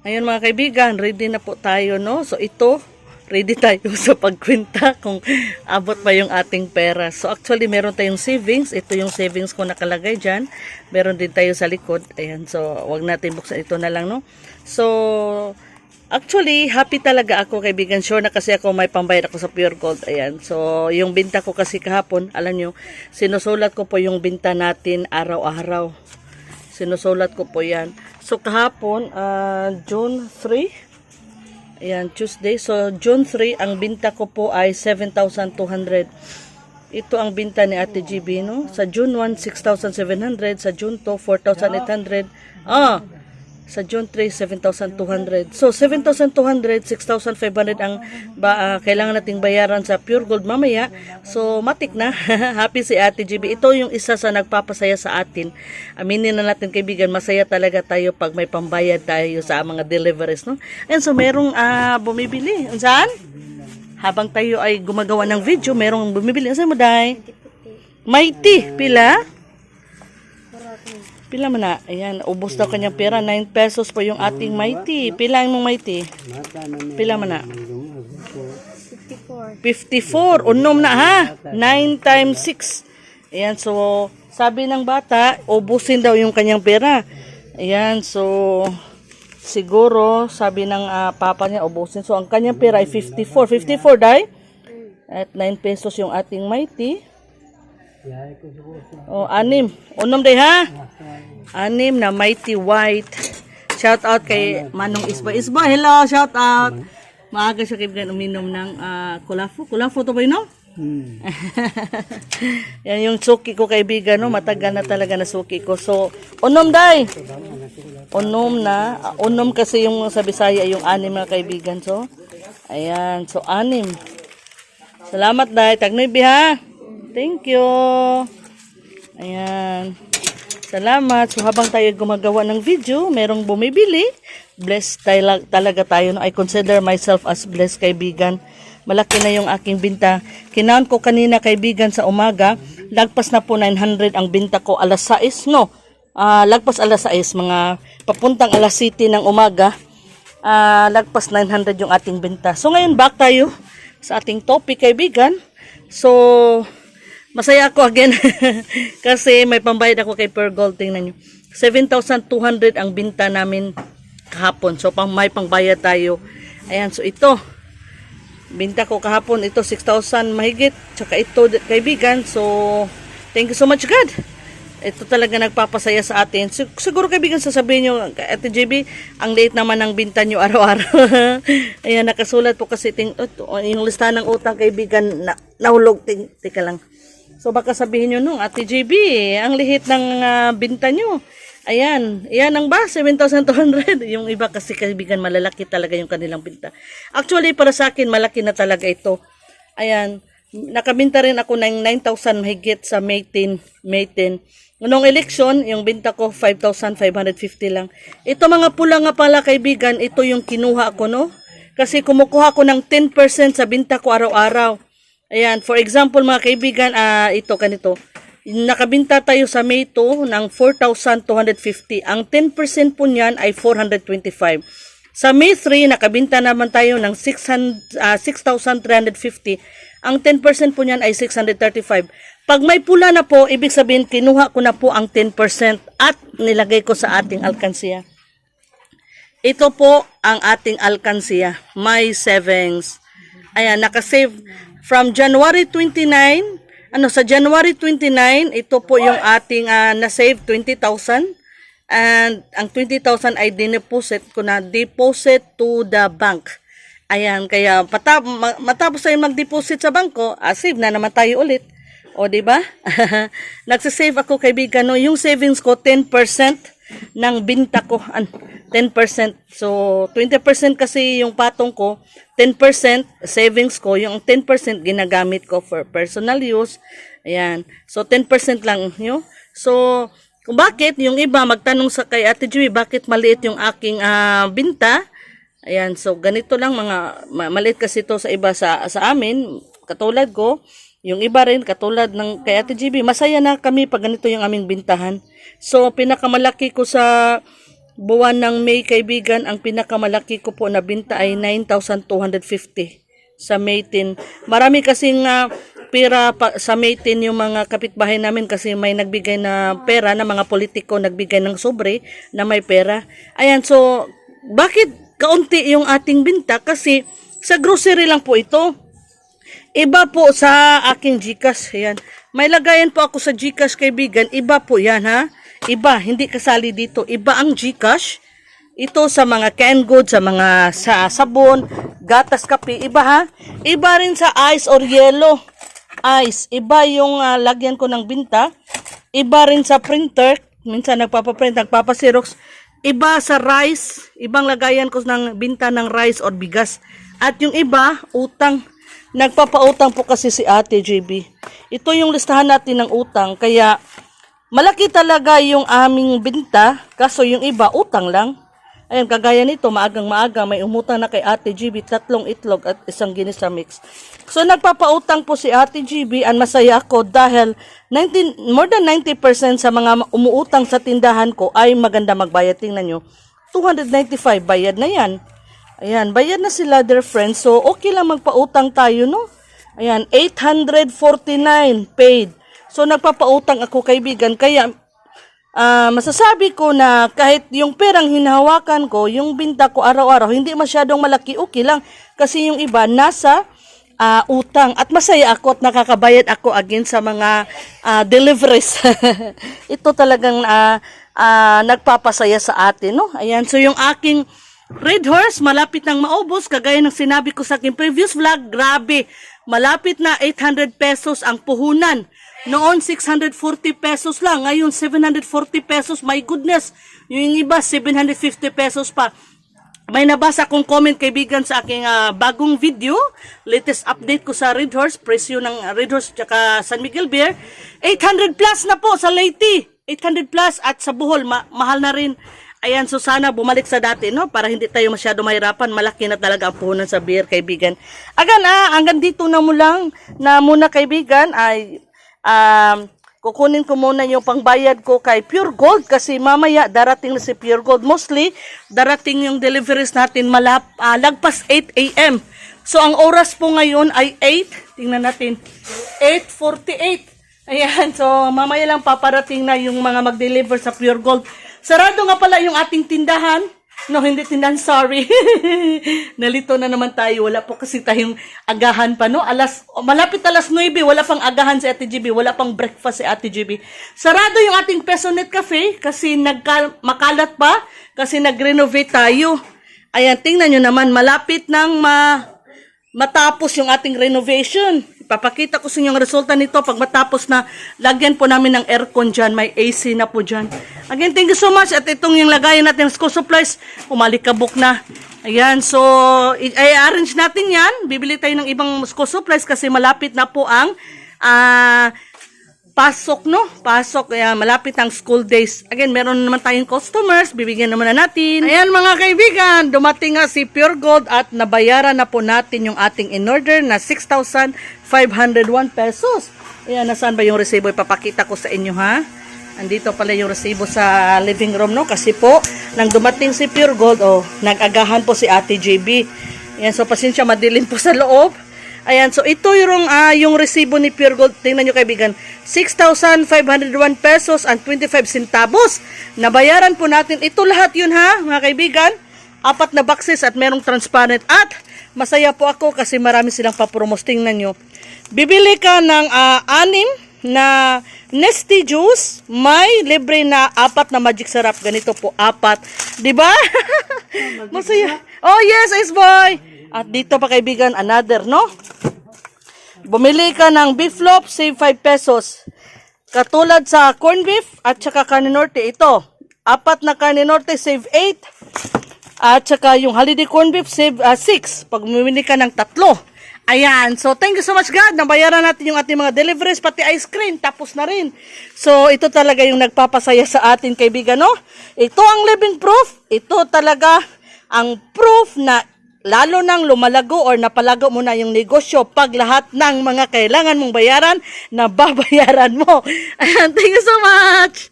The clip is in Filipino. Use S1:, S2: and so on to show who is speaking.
S1: Ayun mga kaibigan, ready na po tayo, no? So ito, ready tayo sa pagkwenta kung abot pa yung ating pera. So actually, meron tayong savings. Ito yung savings ko nakalagay dyan. Meron din tayo sa likod. Ayan, so wag natin buksan ito na lang, no? So, actually, happy talaga ako kaibigan. Sure na kasi ako may pambayad ako sa Pure Gold. Ayan, so yung binta ko kasi kahapon, alam nyo, sinusulat ko po yung binta natin araw-araw. Sinusulat ko po yan. So, kahapon, ah, June 3, ayan, Tuesday. So, June 3, ang binta ko po ay 7,200. Ito ang binta ni Ate GB, no? Sa June 1, 6,700. Sa June 2, 4,800. Ah, sa June 3, 7,200. So, 7,200, 6,500 ang ba, ah, kailangan nating bayaran sa Pure Gold mamaya. So, matik na. Happy si Ate GB. Ito yung isa sa nagpapasaya sa atin. Aminin na natin kaibigan, masaya talaga tayo pag may pambayad tayo sa mga deliveries. No? And so, merong ah, bumibili. Saan? Habang tayo ay gumagawa ng video, merong bumibili. Saan mo, Day? Mighty. Pila? Pila man na? Ayan, ubos daw kanyang pera. 9 pesos po yung ating mighty. Pila ang mong mighty? Pila man na?
S2: 54.
S1: 54. Unom na ha? 9 times 6. Ayan, so sabi ng bata, ubusin daw yung kanyang pera. Ayan, so siguro sabi ng ah, papa niya ubusin. So ang kanyang pera ay 54. 54 dai? At 9 pesos yung ating mighty. Oh, anim. Unom day ha? Anim na mighty white. Shout out kay Manong Isba. Isba, hello, shout out. Maaga siya kaibigan uminom ng ah, kulafo. Kulafo to ba yun, no? Yan yung suki ko kaibigan, no? Matagal na talaga na suki ko. So, unom day. Unom na. Ah, unom kasi yung sa Bisaya, yung anim mga kaibigan. So, ayan. So, anim. Salamat day. Tagnoy ha. Thank you. Ayan. Salamat. So habang tayo gumagawa ng video, merong bumibili. Blessed tala- talaga tayo. No? I consider myself as blessed kaibigan. Malaki na yung aking binta. Kinaan ko kanina kaibigan sa umaga. Lagpas na po 900 ang binta ko. Alas 6, no? Ah, lagpas alas 6, mga papuntang alas 7 ng umaga. Ah, lagpas 900 yung ating binta. So ngayon back tayo sa ating topic kaibigan. So, Masaya ako again kasi may pambayad ako kay Per Gold. Tingnan nyo. 7,200 ang binta namin kahapon. So pang may pangbayad tayo. Ayan, so ito. Binta ko kahapon ito 6,000 mahigit. Tsaka ito kaibigan. So thank you so much God. Ito talaga nagpapasaya sa atin. Sig- Siguro kaibigan sasabihin nyo, Ate JB, ang late naman ng binta nyo araw-araw. Ayan, nakasulat po kasi ting, ito, yung listahan ng utang kaibigan na, nahulog. Ting, tika lang. So baka sabihin nyo nung, Ate JB, ang lihit ng ah, binta nyo. Ayan, yan ang ba? 7,200. Yung iba kasi kaibigan, malalaki talaga yung kanilang binta. Actually, para sa akin, malaki na talaga ito. Ayan, nakabinta rin ako ng 9,000 mahigit sa May 10. May 10. Noong election, yung binta ko 5,550 lang. Ito mga pula nga pala kaibigan, ito yung kinuha ko no. Kasi kumukuha ko ng 10% sa binta ko araw-araw. Ayan, for example mga kaibigan, ah ito ganito. Nakabinta tayo sa May 2 ng 4,250. Ang 10% po niyan ay 425. Sa May 3, nakabinta naman tayo ng 600, ah, 6,350. Ang 10% po niyan ay 635. Pag may pula na po, ibig sabihin kinuha ko na po ang 10% at nilagay ko sa ating alkansiya. Ito po ang ating alkansiya, my savings. Ayan, nakasave from January 29, ano sa January 29, ito po yung ating ah, na-save 20,000 and ang 20,000 ay dineposit ko na deposit to the bank. Ayan, kaya patap, ma- matapos tayo mag-deposit sa bangko, ah, save na naman tayo ulit. O, di ba? Nagsisave ako kaibigan, no? Yung savings ko, 10% ng binta ko. An, 10%. So, 20% kasi yung patong ko, 10% savings ko, yung 10% ginagamit ko for personal use. Ayan. So, 10% lang, yun. So, kung bakit, yung iba magtanong sa kay Ate Joey, bakit maliit yung aking ah, binta? Ayan, so ganito lang mga ma- maliit kasi ito sa iba sa sa amin, katulad ko, yung iba rin katulad ng kay Ate GB, masaya na kami pag ganito yung aming bintahan. So pinakamalaki ko sa buwan ng May kaibigan, ang pinakamalaki ko po na binta ay 9,250 sa May 10. Marami kasing ah, pera pa, sa May 10 yung mga kapitbahay namin kasi may nagbigay na pera na mga politiko nagbigay ng sobre na may pera. Ayan, so bakit kaunti yung ating binta? Kasi sa grocery lang po ito. Iba po sa aking Gcash. Ayan. May lagayan po ako sa Gcash kaibigan. Iba po yan ha. Iba. Hindi kasali dito. Iba ang Gcash. Ito sa mga canned goods, sa mga sa sabon, gatas, kape. Iba ha. Iba rin sa ice or yellow. Ice. Iba yung ah, lagyan ko ng binta. Iba rin sa printer. Minsan nagpapaprint, nagpapasirox. Iba sa rice. Ibang lagayan ko ng binta ng rice or bigas. At yung iba, utang. Nagpapautang po kasi si Ate JB. Ito yung listahan natin ng utang. Kaya malaki talaga yung aming binta. Kaso yung iba, utang lang. Ayan, kagaya nito, maagang maaga, may umutang na kay Ate GB, tatlong itlog at isang ginisa mix. So, nagpapautang po si Ate GB, and masaya ako dahil 19, more than 90% sa mga umuutang sa tindahan ko ay maganda magbayad. Tingnan nyo, 295 bayad na yan. Ayan, bayad na sila, dear friends. So, okay lang magpautang tayo, no? Ayan, 849 paid. So, nagpapautang ako, kaibigan. Kaya, Ah, masasabi ko na kahit yung perang hinahawakan ko, yung binta ko araw-araw, hindi masyadong malaki, okay lang. Kasi yung iba, nasa ah, utang. At masaya ako at nakakabayad ako again sa mga ah, deliveries. Ito talagang ah, ah, nagpapasaya sa atin, no? Ayan, so yung aking Red Horse, malapit nang maubos. Kagaya ng sinabi ko sa aking previous vlog, grabe. Malapit na 800 pesos ang puhunan. Noon, 640 pesos lang. Ngayon, 740 pesos. My goodness. Yung iba, 750 pesos pa. May nabasa kong comment kaibigan sa aking ah, bagong video. Latest update ko sa Red Horse. Presyo ng Red Horse tsaka San Miguel Beer. 800 plus na po sa Leyte. 800 plus at sa Bohol, ma- mahal na rin. Ayan, so sana bumalik sa dati, no? Para hindi tayo masyado mahirapan. Malaki na talaga ang puhunan sa beer, kaibigan. Agan, ah, hanggang dito na mo lang na muna, kaibigan, ay um, kukunin ko muna yung pangbayad ko kay Pure Gold kasi mamaya darating na si Pure Gold. Mostly, darating yung deliveries natin malap, ah, lagpas 8 a.m. So, ang oras po ngayon ay 8. Tingnan natin. 8.48. Ayan, so mamaya lang paparating na yung mga mag-deliver sa Pure Gold. Sarado nga pala yung ating tindahan. No, hindi tindahan, sorry. Nalito na naman tayo. Wala po kasi tayong agahan pa, no? Alas, malapit alas 9, wala pang agahan si Ate GB, wala pang breakfast si Ate GB. Sarado yung ating Pesonet Cafe kasi nagka, makalat pa, kasi nag-renovate tayo. Ayan, tingnan nyo naman, malapit nang ma, matapos yung ating renovation. Ipapakita ko sa inyo ang resulta nito pag matapos na lagyan po namin ng aircon dyan. May AC na po dyan. Again, thank you so much. At itong yung lagayan natin ng school supplies, umalikabok na. Ayan, so i-arrange natin yan. Bibili tayo ng ibang school supplies kasi malapit na po ang ah pasok, no? Pasok, kaya malapit ang school days. Again, meron naman tayong customers, bibigyan naman na natin. Ayan mga kaibigan, dumating nga si Pure Gold at nabayaran na po natin yung ating in-order na 6,501 pesos. Ayan, nasaan ba yung resibo? Ipapakita ko sa inyo, ha? Andito pala yung resibo sa living room, no? Kasi po, nang dumating si Pure Gold, oh, nag-agahan po si Ate JB. Ayan, so pasensya, madilim po sa loob. Ayan, so ito yung, ah, yung resibo ni Pure Gold. Tingnan nyo kaibigan, 6,501 pesos and 25 centavos. Nabayaran po natin. Ito lahat yun ha, mga kaibigan. Apat na boxes at merong transparent. At masaya po ako kasi marami silang papromos. Tingnan nyo. Bibili ka ng ah, anim na Nesty Juice, may libre na apat na magic syrup. Ganito po, apat. Di ba? Masaya. Oh, yes, Ice Boy. At dito pa kaibigan, another, no? Bumili ka ng beef loaf, save 5 pesos. Katulad sa corn beef at saka carne norte, ito. Apat na carne norte, save 8. At saka yung holiday corn beef, save 6. Pag bumili ka ng tatlo. Ayan. So, thank you so much, God. Nabayaran natin yung ating mga deliveries, pati ice cream. Tapos na rin. So, ito talaga yung nagpapasaya sa atin, kaibigan, no? Ito ang living proof. Ito talaga ang proof na lalo nang lumalago or napalago mo na yung negosyo pag lahat ng mga kailangan mong bayaran na babayaran mo. Ayan, thank you so much!